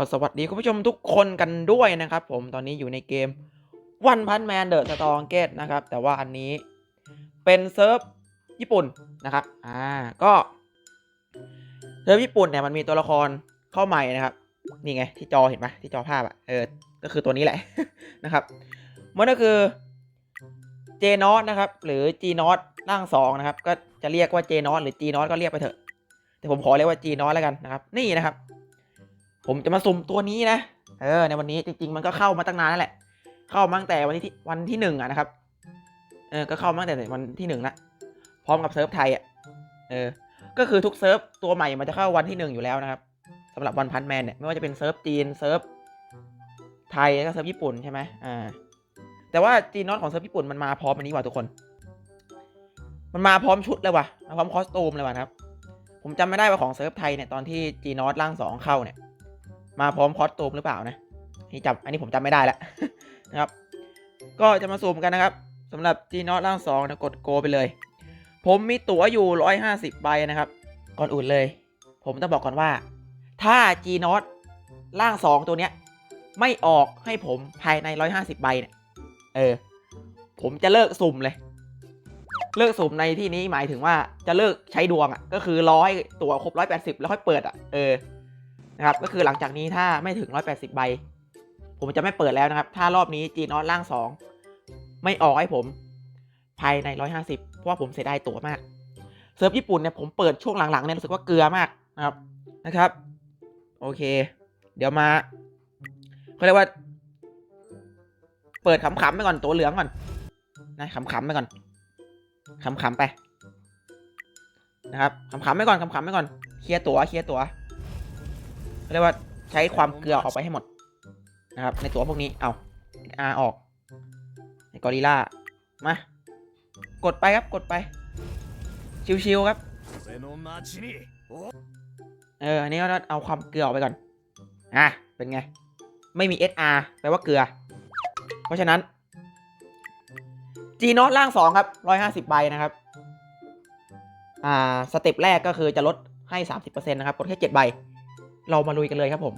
ก็สวัสดีคุณผู้ชมทุกคนกันด้วยนะครับ ผมตอนนี้อยู่ในเกมวันพันแมนเดอร์สตองเกตนะครับ แต่ว่าอันนี้เป็นเซิร์ฟญี่ปุ่นนะครับอ่าก็เซิร์ฟญี่ปุ่นเนี่ยมันมีตัวละครเข้าใหม่นะครับนี่ไงที่จอเห็นไหมที่จอภาพอะเออก็คือตัวนี้แหละ นะครับมันก็คือเจนอตนะครับ หรือจีนอตร่างสองนะครับ ก็จะเรียกว่าเจนอตหรือจีนอตก็เรียกไปเถอะ แต่ผมขอเรียกว่าจีนอตแล้วกันนะครับ นี่นะครับ ผมจะมาสุ่มตัวนี้นะ เออ ในวันนี้จริง ๆ มันก็เข้ามาตั้งนานแล้วแหละ เข้ามาตั้งแต่วันที่วันที่หนึ่งอะนะครับ เออ ก็เข้ามาตั้งแต่วันที่หนึ่งละ พร้อมกับเซิร์ฟไทยอะเออ ก็คือทุกเซิร์ฟตัวใหม่มันจะเข้าวันที่หนึ่งอยู่แล้วนะครับสำหรับวันพันแมนเนี่ยไม่ว่าจะเป็นเซิร์ฟจีนเซิร์ฟไทยแล้วก็เซิร์ฟญี่ปุ่นใช่ไหมอ่า แต่ว่าจีนนอตของเซิร์ฟญี่ปุ่นมันมาพร้อมอันนี้ว่ะทุกคน มันมาพร้อมชุดเลยว่ะมาพร้อมคอสตูมเลยว่ะครับ ผมจำไม่ได้ว่าของเซิร์ฟไทยเนี่ยตอนที่จีนอตร่างสองเข้าเนี่ย มาพร้อมคอสตูมหรือเปล่านะนี่จำอันนี้ผมจำไม่ได้แล้วนะครับ ก็จะมาซูมกันนะครับสำหรับจีนอตร่างสองนะกดโกไปเลย ผมมีตั๋วอยู่ 150ใบนะครับ ก่อนอื่นเลย ผมต้องบอกก่อนว่า ถ้าจีนอตร่างสองตัวเนี้ย ไม่ออกให้ผมภายใน 150ใบเนี่ยเออ ผมจะเลิกสุ่มเลย เลิกสุ่มในที่นี้หมายถึงว่าจะเลิกใช้ดวงอะ่ะ ก็คือรอให้ตั๋วครบ180แล้วค่อยเปิดอะ่ะ เออ นะครับก็คือหลังจากนี้ถ้าไม่ถึง 180 ใบ ผมจะไม่เปิดแล้วนะครับ ถ้ารอบนี้จีนอตร่าง 2 ไม่ออกให้ผมภายใน 150 เพราะว่าผมเสียดายตั๋วมาก เซิร์ฟญี่ปุ่นเนี่ยผมเปิดช่วงหลังๆเนี่ยรู้สึกว่าเกลือมากนะครับนะครับ โอเค เดี๋ยวมาเขาเรียกว่า เปิดขำๆไปก่อนตัวเหลืองก่อนนะขำๆไปก่อนขำๆไปนะครับขำๆไปก่อนขำๆไปก่อนเคลียร์ตัวเคลียร์ตัวเขา เรียกว่าใช้ความเกลือออกไปให้หมดนะครับ ในตัวพวกนี้ เอาอาออก ในกอริล่า มา กดไปครับ กดไป ชิวๆครับ เออ อันนี้ก็เอาความเกลือออกไปก่อน อะ เป็นไง ไม่มี SR แปลว่าเกลือ เพราะฉะนั้น จีนอตล่างสองครับร้้อยหาสิบใบนะครับ อ่า สเต็ปแรกก็คือจะลดให้สามสิบเปอร์เซ็นต์นะครับ กดแค่เจ็ดใบ เรามาลุยกันเลยครับผม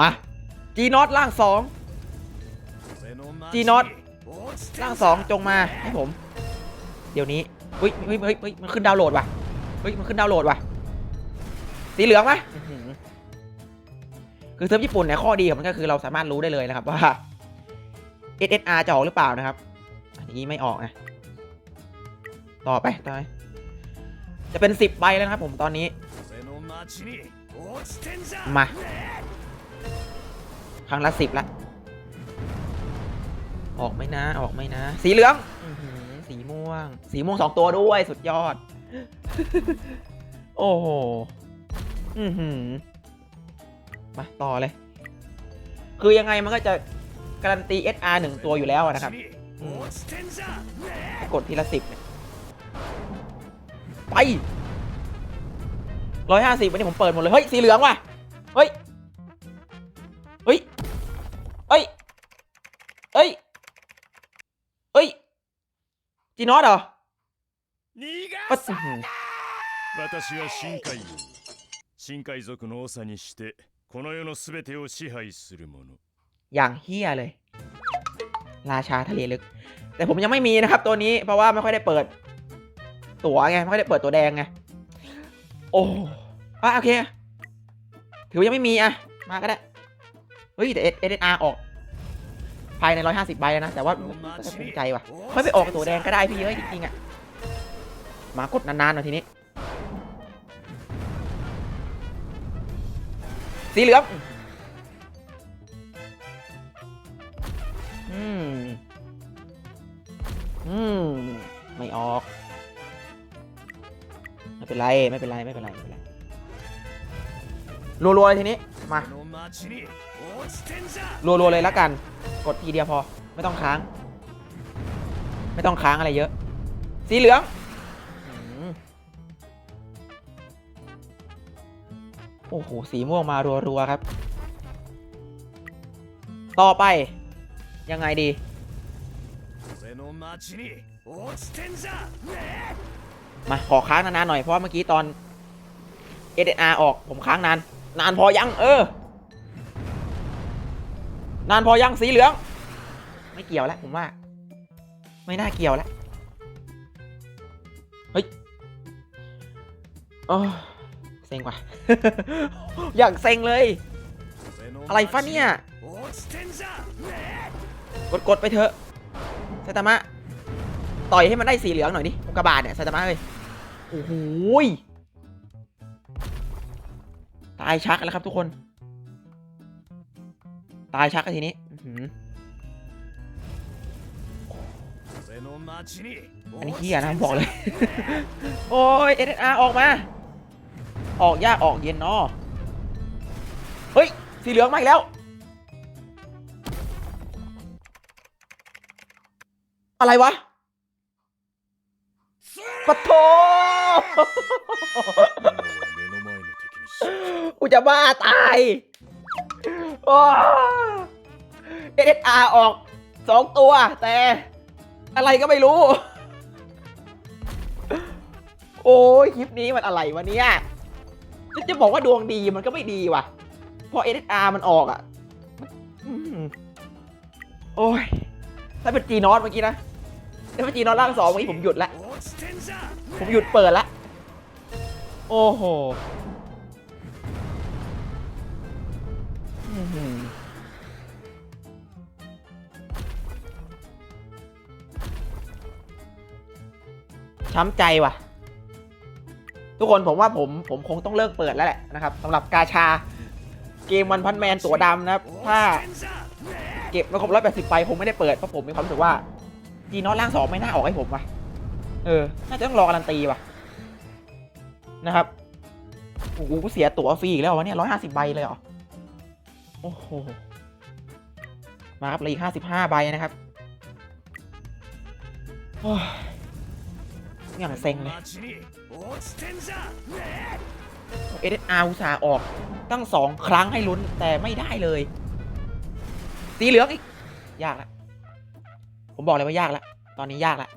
มาจีนอตล่างสองจีนอตล่างสองจงมาให้ผม เดี๋ยวนี้เฮ้ยเฮ้ยเฮ้ยมันขึ้นดาวโหลดว่ะเฮ้ยมันขึ้นดาวโหลดว่ะสีเหลืองไหมคือเซิร์ฟญี่ปุ่นเนี่ยข้อดีของมันก็คือเราสามารถรู้ได้เลยนะครับว่า SSR จะออกหรือเปล่านะครับ อันนี้ไม่ออกนะต่อไปต่อไปจะเป็นสิบใบแล้วนะครับผมตอนนี้ มา ครั้งละสิบละ ออกไหมนะ ออกไหมนะ สีเหลือง สีม่วง สีม่วงสองตัวด้วยสุดยอด โอ้โห อือหือ มา ต่อเลย คือยังไงมันก็จะ การันตี SR หนึ่งตัวอยู่แล้วนะครับ กดทีละสิบไป ร้อยห้าสิบวันนี้ผมเปิดหมดเลย เฮ้ย สีเหลืองว่ะ เฮ้ย เฮ้ย เฮ้ย เฮ้ย เฮ้ย จีนอสเหรอ 逃 ก็ が อื้อหือ 私は深海王深海族の長にしてこの世のすべてを支配する者 อย่างเฮี้ยเลย ราชาทะเลลึก แต่ผมยังไม่มีนะครับตัวนี้ เพราะว่าไม่ค่อยได้เปิด ตั๋วไง ไม่ค่อยได้เปิดตัวแดงไง โอ้อะโอเค ถือว่ายังไม่มีอะ มาก็ได้ เฮ้ยแต่เอสเดอาร์ออก ภายใน150ใบแล้วนะ แต่ว่าก็จะภูมิใจว่ะค่อยไปออกตัวแดงก็ได้พี่เอ้ยจริงๆอะ มากดนานๆหน่อยทีนี้ สีเหลืองอืม อืม ไม่ออก เป็นไรไม่เป็นไรไม่เป็นไรไม่เป็นไรรัวๆเลยทีนี้มารัวๆเลยแล้วกัน กดทีเดียวพอ ไม่ต้องค้าง ไม่ต้องค้างอะไรเยอะ สีเหลืองโอ้โหสีม่วงมารัวๆครับ ต่อไป ยังไงดี มาขอค้างนานๆหน่อยเพราะเมื่อกี้ตอน SNR ออกผมค้างนาน นานพอยังเออ นานพอยังสีเหลือง ไม่เกี่ยวแล้วผมว่า ไม่น่าเกี่ยวแล้วเฮ้ยอ้เซ็งว่ะ อยากเซ็งเลย อะไรฟะเนี่ย กด ๆ ไปเถอะไซตามะ ต่อยให้มันได้สีเหลืองหน่อยนิกระบาดเนี่ยไซตามะเลยโอ้โหตายชักแล้วครับทุกคน ตายชักทีนี้อันนี้เฮียนะบอกเลย โอ้ยเอสอาร์ออกมา ออกยากออกเย็นเนาะเฮ้ย สีเหลืองมาอีกแล้ว อะไรวะ ปะโถกูจะบ้าตายโอ้เอสอาออกสองตัว แต่อะไรก็ไม่รู้ โอ้ยคลิปนี้มันอะไรวะเนี่ยจะบอกว่าดวงดีมันก็ไม่ดีว่ะ พอเอสอามันออกอะโอ้ยถ้าเป็นจีนอสเมื่อกี้นะถ้าเป็นจีนอสร่างสองเมื่อกี้ผมหยุดละ ผมหยุดเปิดละ โอ้โหช้ำใจว่ะ ทุกคนผมว่าผมผมคงต้องเลิกเปิดแล้วแหละนะครับสำหรับกาชาเกมวันพันแมนตัวดำนะครับ ถ้าเก็บไม่ครบร้อยแปดสิบไปผมไม่ได้เปิดเพราะผมมีความรู้สึกว่าจีนอตล่างสองไม่น่าออกให้ผมว่ะ เออ น่าจะต้องรอการันตีว่ะ นะครับ โอ้โหเสียตั๋วฟรีอีกแล้ววะเนี่ยร้อยห้าสิบใบเลยเหรอ โอ้โห มาครับเลยอีกห้าสิบห้าใบนะครับอย่างเซ็งเลยเอเดนอาอุตสาออกตั้งสองครั้งให้ลุ้นแต่ไม่ได้เลย สีเหลืองอีก ยากละ ผมบอกเลยว่ายากละ ตอนนี้ยากละ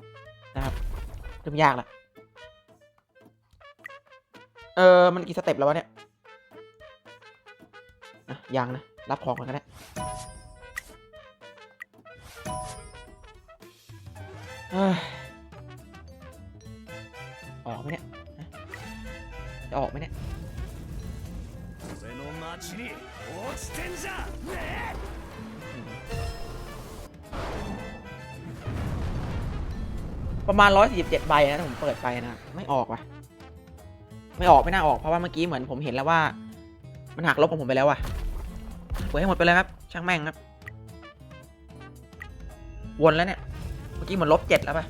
เริ่มยากละเออมันกี่สเต็ปแล้ววะเนี่ยอะยังนะ รับของก่อนก็ได้เอ้ยออกไหมเนี่ยจะออกไหมเนี่ย ประมาณ 147 ใบนะผมเปิดไปนะ ไม่ออกว่ะ ไม่ออกไม่น่าออกเพราะว่าเมื่อกี้เหมือนผมเห็นแล้วว่า มันหักลบของผมไปแล้วว่ะเปิดให้หมดไปเลยครับ ช่างแม่งครับ วนแล้วเนี่ย เมื่อกี้เหมือนลบเจ็ดแล้วป่ะ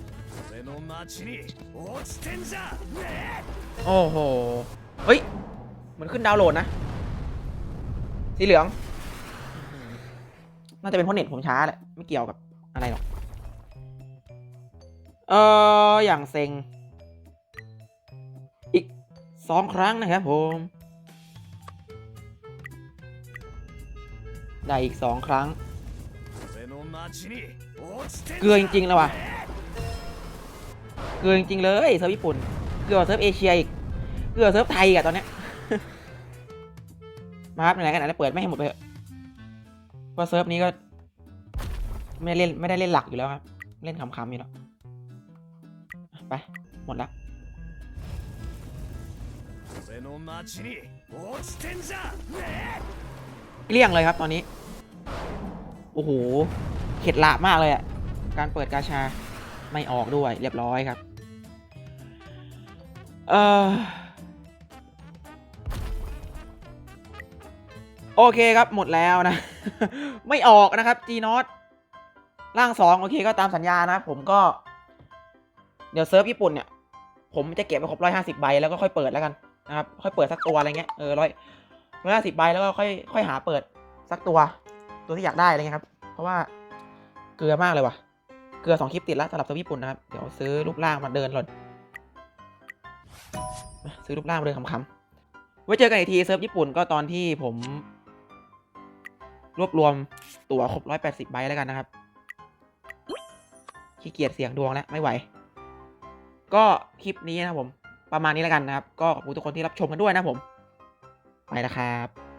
โอ้โห เฮ้ยเหมือนขึ้นดาวโหลดนะ สีเหลือง น่าจะเป็นเพราะเน็ตผมช้าแหละ ไม่เกี่ยวกับอะไรหรอก เอออย่างเซ็ง อีกสองครั้งนะครับผม ได้อีกสองครั้ง เกือจริงๆแล้ววะเกือจริงๆเลยเซิร์ฟญี่ปุ่น เกือเซิร์ฟเอเชียอีก เกือเซิร์ฟไทยอะตอนเนี้ย มาครับไหนกันไหนเปิดไม่ให้หมดไปเถอเพราะเซิร์ฟนี้ก็ ไม่ได้เล่นไม่ได้เล่นหลักอยู่แล้วครับ เล่นขำๆอยู่แล้ว ป หมดละเกลี้ยงเลยครับตอนนี้ โอ้โห เข็ดลาบมากเลยอะการเปิดกาชาไม่ออกด้วยเรียบร้อยครับ เออโอเคครับหมดแล้วนะ ไม่ออกนะครับจีนอตร่างสองโอเคก็ตามสัญญานะ ผมก็ เดี๋ยวเซิร์ฟญี่ปุ่นเนี่ยผมจะเก็บไปครบร้อยห้าสิบใบแล้วก็ค่อยเปิดแล้วกันนะครับค่อยเปิดสักตัวอะไรเงี้ยเออร้อยร้อยห้าสิบใบแล้วก็ค่อยค่อยหาเปิดสักตัว ตัวที่อยากได้อะไรเงี้ยครับ เพราะว่าเกลือมากเลยว่ะ เกลือสองคลิปติดแล้วสำหรับเซิร์ฟญี่ปุ่นนะครับ เดี๋ยวซื้อรูปร่างมาเดินหล่นซื้อรูปร่างมาเดินขำๆไว้เจอกันอีกทีเซิร์ฟญี่ปุ่นก็ตอนที่ผม รวบรวมตั๋วครบร้อยแปดสิบใบแล้วกันนะครับขี้เกียจเสียงดวงแล้วไม่ไหว ก็คลิปนี้นะครับผม ประมาณนี้แล้วกันนะครับ ก็ขอบคุณทุกคนที่รับชมกันด้วยนะผม ไปแล้วครับ